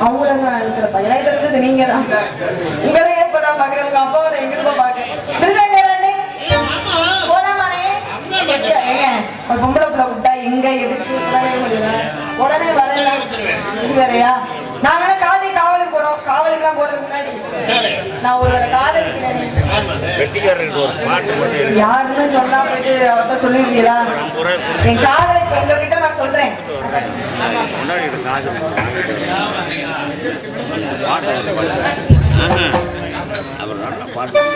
அவங்கள நீங்க தான் உங்களே எப்பதான் பாக்குறேன் உங்க அப்பாவோட எங்கிட்ட பாக்குறேன் ஒரு பொம்பளை பிள்ளை விட்டா எங்க எதுக்கு? உடனே வரல இது வேறயா? வேணா காலை காவலுக்கு போறோம். காவலுக்கு எல்லாம் போறதுக்கு முன்னாடி. நான் ஒரு காதலிக்கிறேன் யாருன்னு சொன்னா போயிட்டு அவர்கிட்ட சொல்லிருக்கீங்களா? என் காதலை இப்ப உங்ககிட்ட நான் சொல்றேன். காது பாட்டு அவர் நல்ல பாட்டு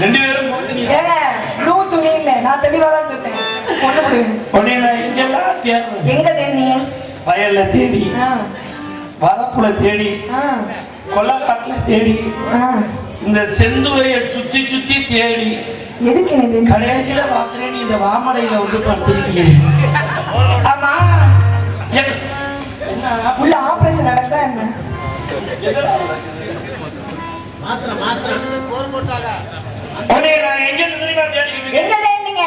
ரெண்டு பேரும் ப்ளூ துணி இல்ல நான் தெளிவா தான் சொன்னேன் உடனே நான் எங்கெல்லாம் தேடுறேன் எங்க தேனி? வயல்ல தேடி ஆ. வரப்புல தேடி ஆ. கொல்லக்காட்டுல தேடி ஆ. இந்த செந்துறைய சுத்தி சுத்தி தேடி கடைசியில பாக்குறேன் நீ இந்த வாமடையில வந்து படுத்திருக்கீங்க ஆமா? உள்ள ஆபரேஷன் நடந்தா என்ன? எதுடா? உடனே நான் எங்க இருந்து தெரியுமா எங்க? தேடினீங்க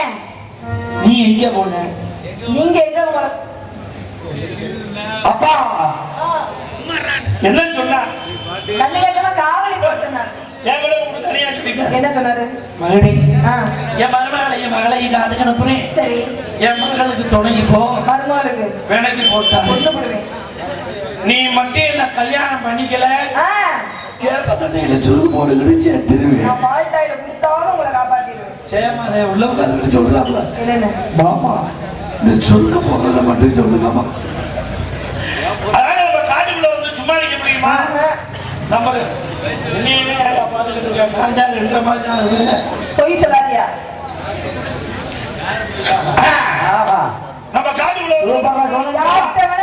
நீ எங்க போன? நீங்க எங்க அப்பா! என்ன சொன்னா? கேட்காம காவலி சொல்லிட்டேன் என்ன சொன்னாரு? மகனே என் மருமகளை என் மகளை இங்க அதுக்கு அனுப்புறேன் சரி. என் மகளுக்கு துணைக்கு போ. மருமகளுக்கு. வேலைக்கு போட்டா நீ மட்டும் என்ன கல்யாணம் பண்ணிக்கல? கேப்ப தண்டையில சுருக்கு போட்டுக்கிட்டு சேர்த்துருவேன் நான் பால்டாயில குடித்தாலும் உங்களை காப்பாத்திடுவேன். சேமாதே உள்ள உட்காந்து சொல்றாப்ல. மாமா இந்த சுருக்க போடுறத மட்டும் சொல்லுங்கம்மா. பொய் சொல்லாதியா? நம்ம காட்டுக்குள்ள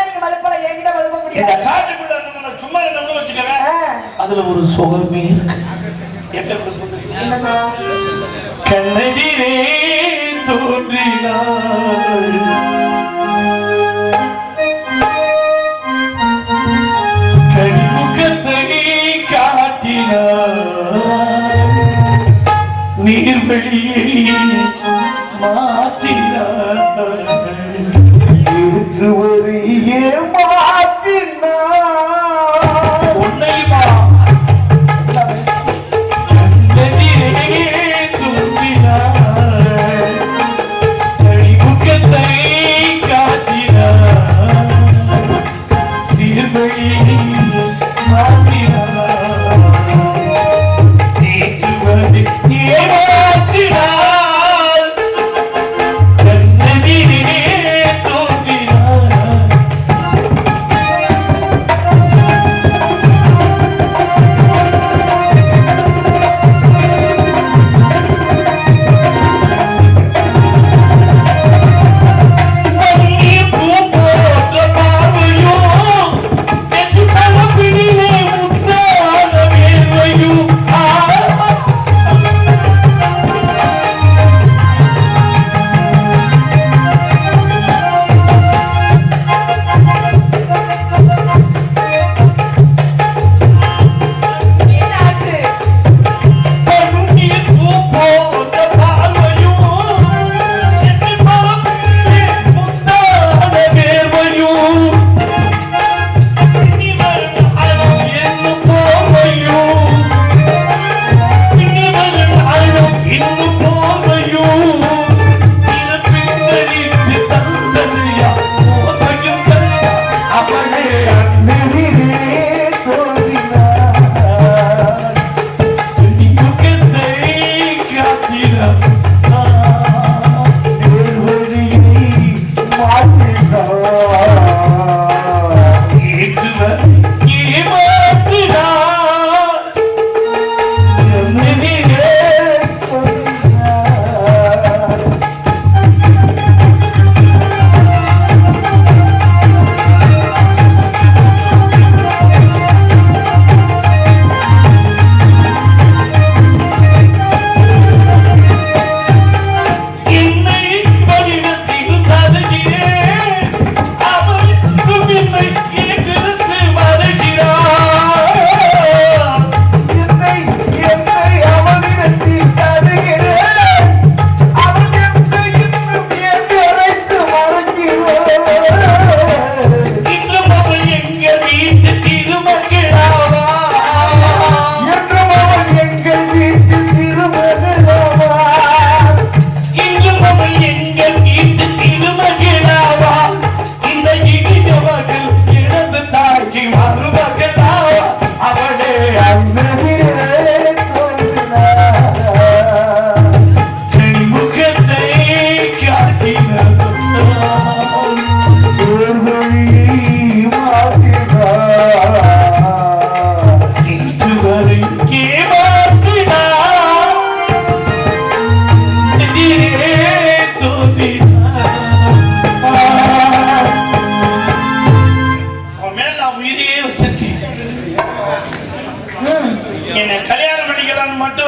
நீங்க மலுப்பல என்கிட்ட மலுப்ப இந்த முடியாது அதுல ஒரு சுகமே எப்படி இருக்கு சொல்லுங்க? என்ன சொல்ல நீர்வழியை